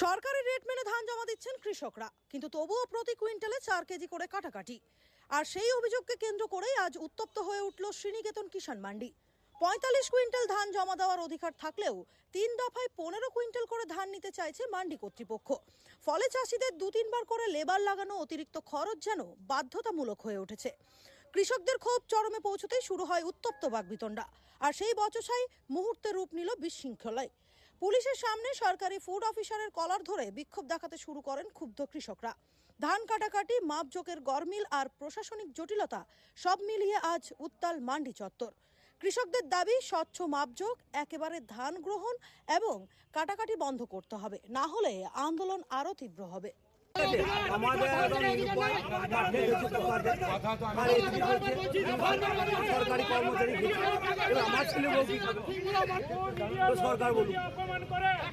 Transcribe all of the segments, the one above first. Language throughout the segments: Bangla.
সরকারি রেট মেনে ধান জমা দিচ্ছেন কৃষকরা, কিন্তু তবুও প্রতি কুইন্টালে চার কেজি করে কাটাকাটি। আর সেই অভিযোগকে কেন্দ্র করেই আজ উত্তপ্ত হয়ে উঠল শ্রীনিকেতন কিষাণ মান্ডি। পঁয়তাল্লিশ কুইন্টাল ধান জমা দেওয়ার অধিকার থাকলেও তিন দফায় পনেরো কুইন্টাল করে ধান নিতে চাইছে মান্ডি কর্তৃপক্ষ। ফলে চাষিদের দু তিনবার করে লেবার লাগানো অতিরিক্ত খরচ যেন বাধ্যতামূলক হয়ে উঠেছে। কৃষকদের ক্ষোভ চরমে পৌঁছতেই শুরু হয় উত্তপ্ত বাগবিতণ্ডা। আর সেই বচসাই মুহূর্তে রূপ নিল বিশৃঙ্খলায়। পুলিশের সামনে সরকারি ফুড অফিসারের কলার ধরে বিক্ষোভ দেখাতে শুরু করেন ক্ষুব্ধ কৃষকরা। ধান কাটাকাটি, মাপজোকের গরমিল আর প্রশাসনিক জটিলতা সব মিলিয়ে আজ উত্তাল মান্ডি চত্বর। কৃষকদের দাবি, স্বচ্ছ মাপজোক, একেবারে ধান গ্রহণ এবং কাটাকাটি বন্ধ করতে হবে। না হলে আন্দোলন আরও তীব্র হবে। সরকারি কর্মচারী আমার ছেলে তো সরকার বলুক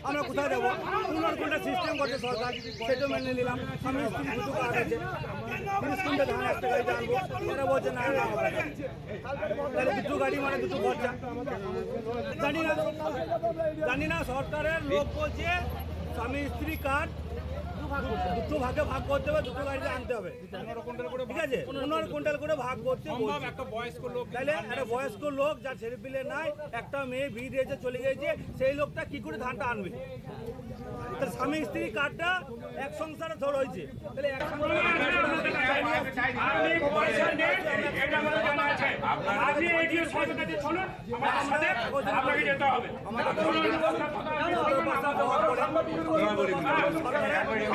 আমরা কোথায় যাব পুনর কোনটা সিস্টেম করছে সরকার সেটা মেনে নিলাম আমি স্ত্রী দুটো কাজ আছে তিরিশ কুইন্টাল ধান একটা গাড়ি আনব এরা বলছে না না হবে না। তাহলে দুটো গাড়ি মানে দুটো খরচা জানি না জানি না সরকারের লোক বলছে স্বামী স্ত্রী কার্ড দুটো ভাগে ভাগ করতে হবে দুটো গাড়িতে আনতে হবে। ঠিক আছে? পনেরো কুইন্টাল করে ভাগ করতে একটা বয়স্ক লোক তাহলে একটা বয়স্ক লোক যার ছেলে পিলে নাই একটা মেয়ে বিয়ে দিয়েছে চলে গেছে সেই লোকটা কি করে ধানটা আনবে? তার স্বামী স্ত্রী কার্ডটা এক সংসারে ধর হয়েছে। তাহলে এক আপনি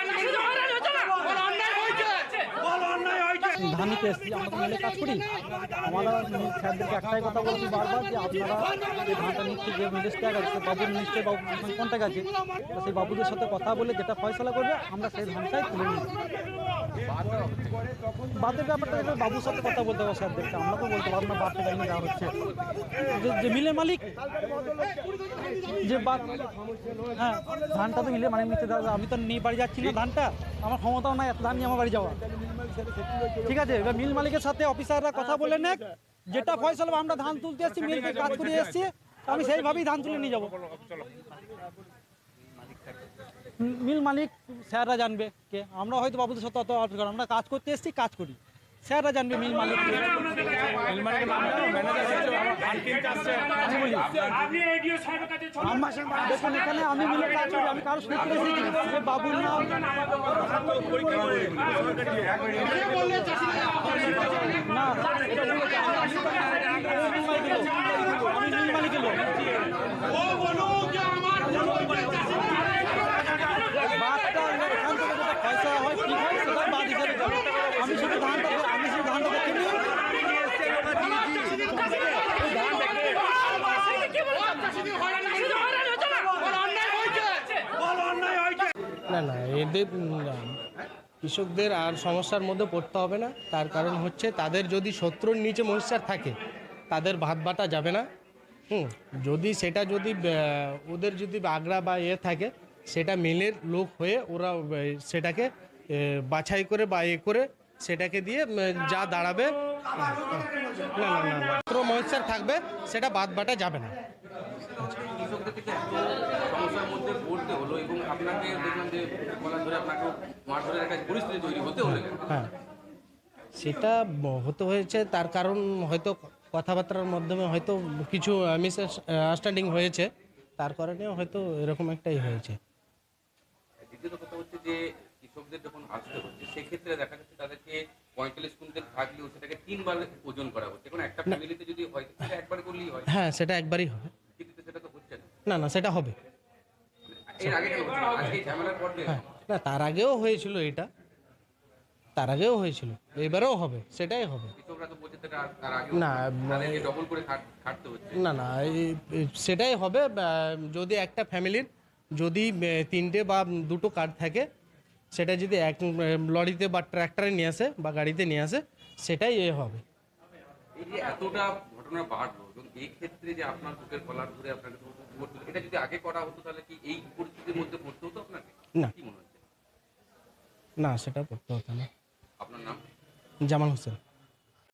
ধান নিতে এসেছি, আমরা মিলে কাজ করি। আমরা স্যারদেরকে একটাই কথা বলছি বারবার যে আপনারা যে ধানটা নিচ্ছে যে মিনিস্টার আছে বাবুর মিনিস্টার বাবু কন্ট্যাক্ট আছে। সেই বাবুদের সাথে কথা বলে যেটা ফয়সলা করবে, আমরা সেই ধানটাই তুলে নিই বাদের ব্যাপারটা এবার বাবুর সাথে কথা বলতে হবে স্যারদেরকে, আমরা তো বলতে পারব না বাদটা কেন দেওয়া হচ্ছে। যে- মিলের মালিক, যে বাদ হ্যাঁ ধানটা তো মিলে মানে নিতে দেওয়া আমি তো নিয়ে বাড়ি যাচ্ছি না ধানটা, আমার ক্ষমতাও নাই, এত ধান নিয়ে আমার বাড়ি যাওয়া। ঠিক আছে, এবার মিল মালিকের সাথে অফিসাররা কথা বলে নেক। যেটা ফয়সল আমরা ধান তুলতে এসেছি মিলকে কাজ করে এসেছি। আমি সেইভাবেই ধান তুলে নিয়ে যাব। মিল মালিক, স্যাররা জানবে কে। আমরা হয়তো বাবুদের সাথে অত আমরা কাজ করতে এসেছি, কাজ করি। স্যাররা জানবে মিল মালিক। আমি দেখুন এখানে মিলে কাজ করি আমি কারও বাবুর নাম না। এটা বলেছে আমি মিল মালিকের লোক। ও বলুন যে আমার ভুল হয়েছে চাষি বাদটা এখান থেকে যেটা পয়সা হয় ঠিক হয় সেটা বাদ হিসাবে যাবে আমি শুধু ধানটা আমি শুধু ধানটা দেখে নিই না না, এদের কৃষকদের আর সমস্যার মধ্যে পড়তে হবে না। তার কারণ হচ্ছে তাদের যদি সত্তর নিচে মহিষার থাকে, তাদের ভাত বাটা যাবে না। হুম, যদি সেটা যদি ওদের যদি আগড়া বা এ থাকে, সেটা মিলের লোক হয়ে ওরা সেটাকে বাছাই করে বা এ করে সেটাকে দিয়ে যা দাঁড়াবে, না না না না। মহিষার থাকবে, সেটা বাদ বাটা যাবে না। যে এত সমস্যার মধ্যে পড়তে হলো এবং আপনাকে দেখলাম যে গলা ধরে আপনাকে মার ধরে একটা পরিস্থিতি তৈরি হতে হলো হ্যাঁ। সেটা হতে হয়েছে তার কারণ হয়তো কথাবার্তার মাধ্যমে হয়তো কিছু মিস আন্ডারস্ট্যান্ডিং হয়েছে তার কারণে হয়তো এরকম একটাই হয়েছে। দ্বিতীয়ত কথা হচ্ছে যে কৃষকদের যখন আসতে হচ্ছে সেক্ষেত্রে দেখা যাচ্ছে তাদেরকে পঁয়তাল্লিশ কুইন্টাল থাকলেও সেটাকে তিনবার ওজন করা হচ্ছে। এখন একটা ফ্যামিলিতে যদি হয় সেটা একবার করলেই হয়। হ্যাঁ সেটা একবারই হবে কিন্তু সেটা তো হচ্ছে না না সেটা হবে। হ্যাঁ না তার আগেও হয়েছিল এটা। তার আগেও হয়েছিল। এবারেও হবে সেটাই হবে। আগে না, না না সেটাই হবে। যদি একটা ফ্যামিলির যদি তিনটে বা দুটো কার্ড থাকে সেটা যদি এক লরিতে বা ট্র্যাক্টরে নিয়ে আসে বা গাড়িতে নিয়ে আসে সেটাই এ হবে। এতটা ঘটনা বাড়লো এই ক্ষেত্রে যে আপনার বুকের কলার ধরে আপনাকে ভোট এটা যদি আগে করা হতো তাহলে কি এই পরিস্থিতির মধ্যে পড়তে হতো আপনাকে? না। কি মনে হচ্ছে? না সেটা করতে হতো না। আপনার নাম? জামাল হোসেন।